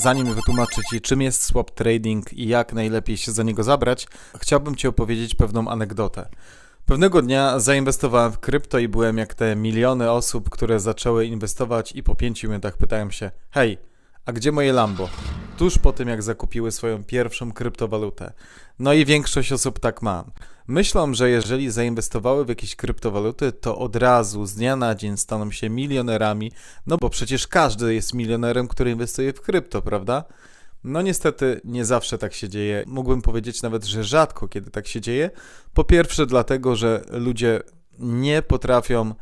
Zanim wytłumaczę Ci, czym jest swap trading i jak najlepiej się za niego zabrać, chciałbym Ci opowiedzieć pewną anegdotę. Pewnego dnia zainwestowałem w krypto i byłem jak te miliony osób, które zaczęły inwestować i po pięciu minutach pytałem się: Hej, a gdzie moje Lambo? Tuż po tym, jak zakupiły swoją pierwszą kryptowalutę. No i większość osób tak ma. Myślą, że jeżeli zainwestowały w jakieś kryptowaluty, to od razu z dnia na dzień staną się milionerami, no bo przecież każdy jest milionerem, który inwestuje w krypto, prawda? No niestety nie zawsze tak się dzieje. Mógłbym powiedzieć nawet, że rzadko kiedy tak się dzieje. Po pierwsze dlatego, że ludzie nie potrafią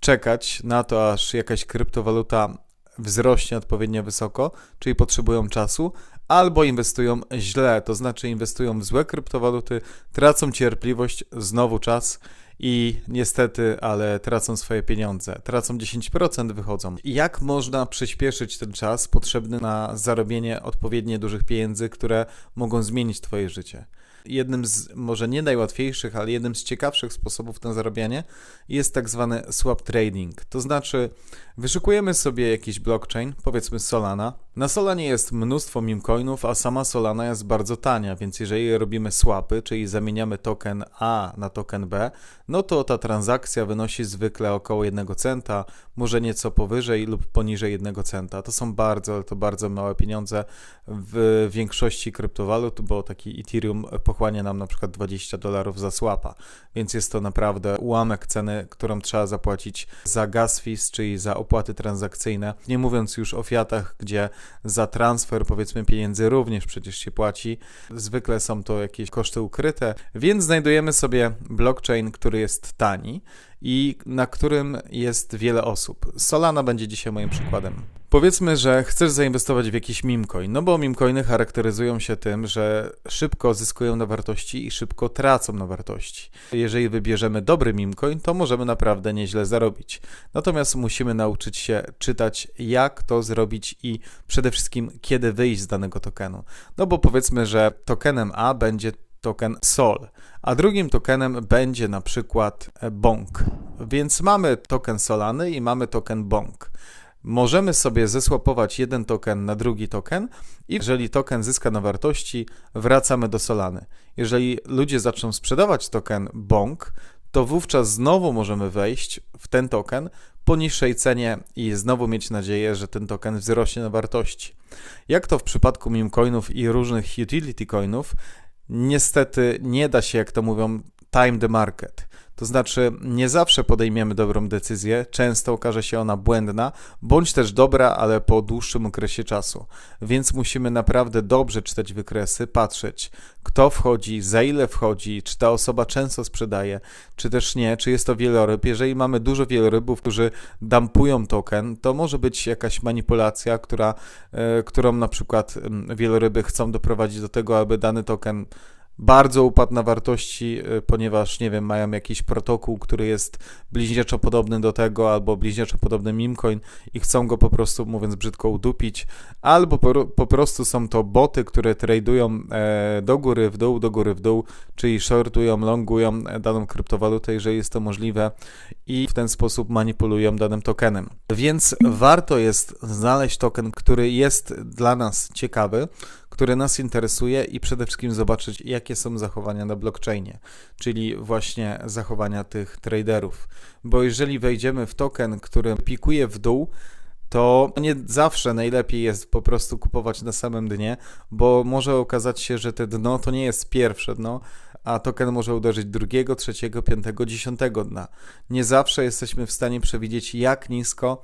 czekać na to, aż jakaś kryptowaluta wzrośnie odpowiednio wysoko, czyli potrzebują czasu, albo inwestują źle, to znaczy inwestują w złe kryptowaluty, tracą cierpliwość, znowu czas i niestety, ale tracą swoje pieniądze. Tracą 10%, wychodzą. Jak można przyspieszyć ten czas potrzebny na zarobienie odpowiednio dużych pieniędzy, które mogą zmienić Twoje życie? Jednym z, może nie najłatwiejszych, ale jednym z ciekawszych sposobów na zarabianie jest tak zwany swap trading. To znaczy, wyszukujemy sobie jakiś blockchain, powiedzmy Solana. Na Solanie jest mnóstwo meme-coinów, a sama Solana jest bardzo tania, więc jeżeli robimy swapy, czyli zamieniamy token A na token B, no to ta transakcja wynosi zwykle około 1 centa, może nieco powyżej lub poniżej 1 centa. To są bardzo, ale to bardzo małe pieniądze w większości kryptowalut, bo taki Ethereum pochłania nam na przykład 20 dolarów za swapa, więc jest to naprawdę ułamek ceny, którą trzeba zapłacić za gas fees, czyli za opłaty transakcyjne. Nie mówiąc już o fiatach, gdzie za transfer powiedzmy pieniędzy również przecież się płaci. Zwykle są to jakieś koszty ukryte, więc znajdujemy sobie blockchain, który jest tani i na którym jest wiele osób. Solana będzie dzisiaj moim przykładem. Powiedzmy, że chcesz zainwestować w jakiś meme-coin, no bo meme-coiny charakteryzują się tym, że szybko zyskują na wartości i szybko tracą na wartości. Jeżeli wybierzemy dobry meme-coin, to możemy naprawdę nieźle zarobić. Natomiast musimy nauczyć się czytać, jak to zrobić i przede wszystkim, kiedy wyjść z danego tokenu. No bo powiedzmy, że tokenem A będzie token SOL, a drugim tokenem będzie na przykład BONK. Więc mamy token Solany i mamy token BONK. Możemy sobie zesłapować jeden token na drugi token i jeżeli token zyska na wartości, wracamy do Solany. Jeżeli ludzie zaczną sprzedawać token BONK, to wówczas znowu możemy wejść w ten token po niższej cenie i znowu mieć nadzieję, że ten token wzrośnie na wartości. Jak to w przypadku meme coinów i różnych utility coinów, niestety nie da się, jak to mówią, time the market. To znaczy, nie zawsze podejmiemy dobrą decyzję, często okaże się ona błędna, bądź też dobra, ale po dłuższym okresie czasu. Więc musimy naprawdę dobrze czytać wykresy, patrzeć, kto wchodzi, za ile wchodzi, czy ta osoba często sprzedaje, czy też nie, czy jest to wieloryb. Jeżeli mamy dużo wielorybów, którzy dampują token, to może być jakaś manipulacja, która, e, którą na przykład wieloryby chcą doprowadzić do tego, aby dany token bardzo upadł na wartości, y, ponieważ, nie wiem, mają jakiś protokół, który jest bliźniaczo podobny do tego, albo bliźniaczo podobny mimcoin i chcą go po prostu, mówiąc brzydko, udupić, albo po, po prostu są to boty, które tradują e, do góry, w dół, do góry, w dół, czyli shortują, longują daną kryptowalutę, jeżeli jest to możliwe i w ten sposób manipulują danym tokenem. Więc warto jest znaleźć token, który jest dla nas ciekawy, który nas interesuje i przede wszystkim zobaczyć, jakie są zachowania na blockchainie, czyli właśnie zachowania tych traderów. Bo jeżeli wejdziemy w token, który pikuje w dół, to nie zawsze najlepiej jest po prostu kupować na samym dnie, bo może okazać się, że te dno to nie jest pierwsze dno, a token może uderzyć drugiego, trzeciego, piątego, dziesiątego dna. Nie zawsze jesteśmy w stanie przewidzieć, jak nisko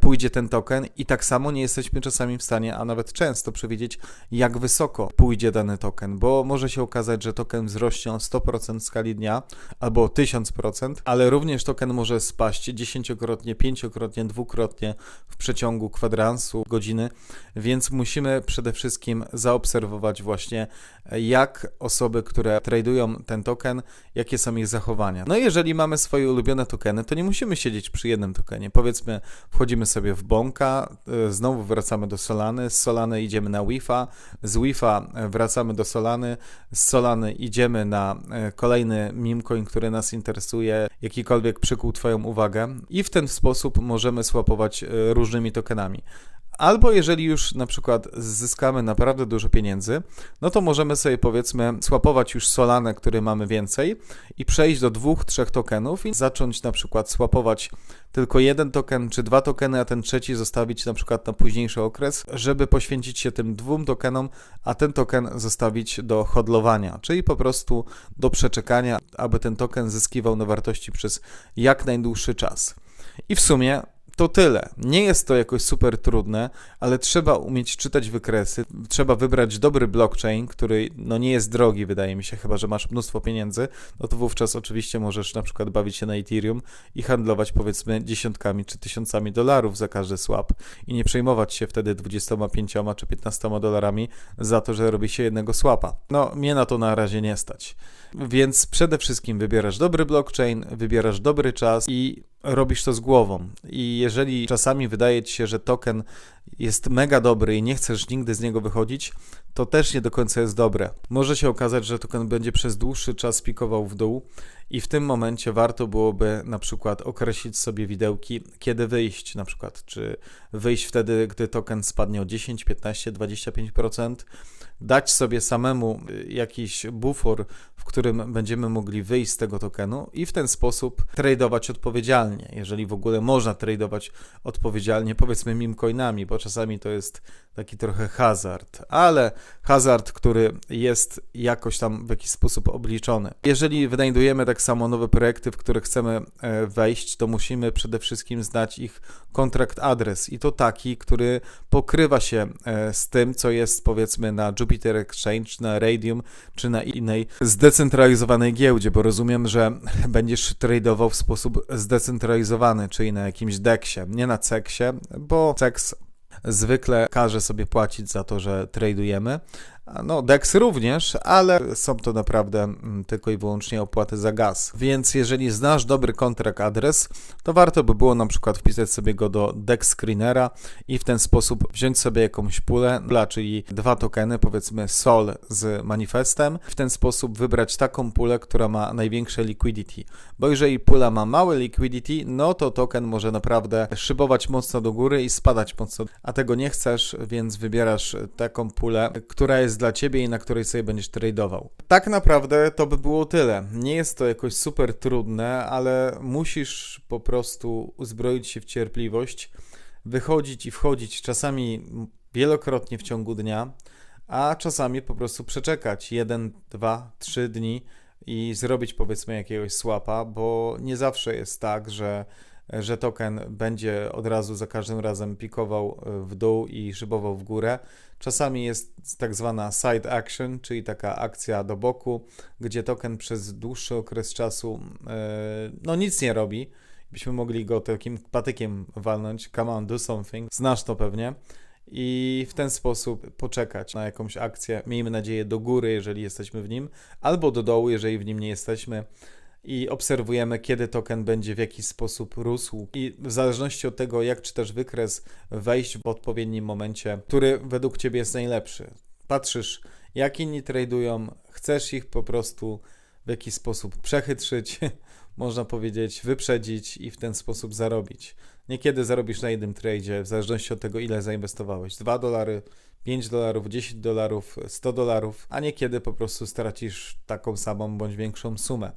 pójdzie ten token i tak samo nie jesteśmy czasami w stanie, a nawet często przewidzieć, jak wysoko pójdzie dany token, bo może się okazać, że token wzrośnie o 100% w skali dnia albo o 1000%, ale również token może spaść dziesięciokrotnie, pięciokrotnie, dwukrotnie w przeciągu kwadransu godziny, więc musimy przede wszystkim zaobserwować właśnie, jak osoby, które tradują ten token, jakie są ich zachowania. No jeżeli mamy swoje ulubione tokeny, to nie musimy siedzieć przy jednym tokenie. Powiedzmy, wchodzimy sobie w Bonka, y, znowu wracamy do Solany, z Solany idziemy na Wi-Fi, z Wi-Fi wracamy do Solany, z Solany idziemy na y, kolejny meme który nas interesuje, jakikolwiek przykuł Twoją uwagę. I w ten sposób możemy swapować y, różnymi tokenami. Albo jeżeli już na przykład zyskamy naprawdę dużo pieniędzy, no to możemy sobie powiedzmy swapować już Solanę, który mamy więcej i przejść do dwóch, trzech tokenów i zacząć na przykład swapować tylko jeden token czy dwa tokeny, a ten trzeci zostawić na przykład na późniejszy okres, żeby poświęcić się tym dwóm tokenom, a ten token zostawić do hodlowania, czyli po prostu do przeczekania, aby ten token zyskiwał na wartości przez jak najdłuższy czas. I w sumie to tyle. Nie jest to jakoś super trudne, ale trzeba umieć czytać wykresy. Trzeba wybrać dobry blockchain, który no nie jest drogi, wydaje mi się, chyba że masz mnóstwo pieniędzy. No to wówczas oczywiście możesz na przykład bawić się na Ethereum i handlować powiedzmy dziesiątkami czy tysiącami dolarów za każdy swap i nie przejmować się wtedy 25 czy 15 dolarami za to, że robi się jednego swapa. No, mnie na to na razie nie stać. Więc przede wszystkim wybierasz dobry blockchain, wybierasz dobry czas i robisz to z głową. I jeżeli czasami wydaje ci się, że token jest mega dobry i nie chcesz nigdy z niego wychodzić, to też nie do końca jest dobre. Może się okazać, że token będzie przez dłuższy czas pikował w dół i w tym momencie warto byłoby na przykład określić sobie widełki, kiedy wyjść na przykład, czy wyjść wtedy, gdy token spadnie o 10, 15, 25%, dać sobie samemu y, jakiś bufor, w którym będziemy mogli wyjść z tego tokenu i w ten sposób tradować odpowiedzialnie, jeżeli w ogóle można tradować odpowiedzialnie, powiedzmy mimcoinami, bo czasami to jest taki trochę hazard, ale hazard, który jest jakoś tam w jakiś sposób obliczony. Jeżeli wynajdujemy tak samo nowe projekty, w które chcemy e, wejść, to musimy przede wszystkim znać ich kontrakt adres. I to taki, który pokrywa się e, z tym, co jest powiedzmy na Jupiter Exchange, na Radium czy na innej zdecentralizowanej giełdzie, bo rozumiem, że będziesz tradował w sposób zdecentralizowany, czyli na jakimś DEXie, nie na CEXie, bo CEX zwykle każe sobie płacić za to, że tradujemy, no, DEX również, ale są to naprawdę mm, tylko i wyłącznie opłaty za gaz. Więc jeżeli znasz dobry kontrakt adres, to warto by było na przykład wpisać sobie go do DEX Screenera i w ten sposób wziąć sobie jakąś pulę, czyli dwa tokeny, powiedzmy SOL z manifestem. W ten sposób wybrać taką pulę, która ma największe liquidity. Bo jeżeli pula ma małe liquidity, no to token może naprawdę szybować mocno do góry i spadać mocno. A tego nie chcesz, więc wybierasz taką pulę, która jest dla ciebie i na której sobie będziesz tradeował. Tak naprawdę to by było tyle. Nie jest to jakoś super trudne, ale musisz po prostu uzbroić się w cierpliwość, wychodzić i wchodzić czasami wielokrotnie w ciągu dnia, a czasami po prostu przeczekać jeden, dwa, trzy dni i zrobić powiedzmy jakiegoś swapa, bo nie zawsze jest tak, że że token będzie od razu za każdym razem pikował e, w dół i szybował w górę. Czasami jest tak zwana side action, czyli taka akcja do boku, gdzie token przez dłuższy okres czasu e, no nic nie robi. Byśmy mogli go takim patykiem walnąć, come on, do something, znasz to pewnie. I w ten sposób poczekać na jakąś akcję, miejmy nadzieję do góry, jeżeli jesteśmy w nim, albo do dołu, jeżeli w nim nie jesteśmy i obserwujemy, kiedy token będzie w jakiś sposób rósł. I w zależności od tego, jak czytasz wykres, wejść w odpowiednim momencie, który według Ciebie jest najlepszy. Patrzysz, jak inni tradują, chcesz ich po prostu w jakiś sposób przechytrzyć, można powiedzieć, wyprzedzić i w ten sposób zarobić. Niekiedy zarobisz na jednym tradzie, w zależności od tego, ile zainwestowałeś. 2 dolary, 5 dolarów, 10 dolarów, 100 dolarów, a niekiedy po prostu stracisz taką samą bądź większą sumę.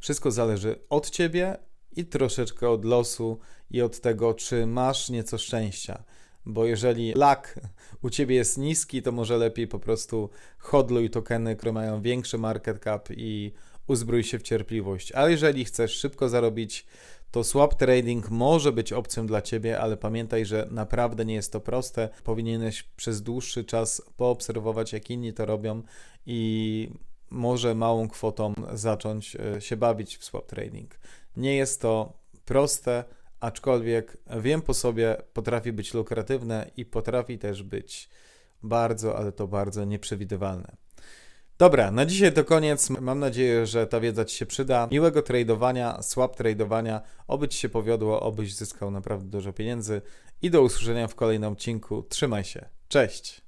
Wszystko zależy od ciebie i troszeczkę od losu i od tego, czy masz nieco szczęścia. Bo jeżeli lak u ciebie jest niski, to może lepiej po prostu hodluj tokeny, które mają większy market cap i uzbrój się w cierpliwość. Ale jeżeli chcesz szybko zarobić, to swap trading może być opcją dla ciebie, ale pamiętaj, że naprawdę nie jest to proste. Powinieneś przez dłuższy czas poobserwować, jak inni to robią i może małą kwotą zacząć e, się bawić w swap trading. Nie jest to proste, aczkolwiek wiem po sobie, potrafi być lukratywne i potrafi też być bardzo, ale to bardzo nieprzewidywalne. Dobra, na dzisiaj to koniec. Mam nadzieję, że ta wiedza Ci się przyda. Miłego tradowania, swap tradowania. Oby Ci się powiodło, obyś zyskał naprawdę dużo pieniędzy. I do usłyszenia w kolejnym odcinku. Trzymaj się. Cześć!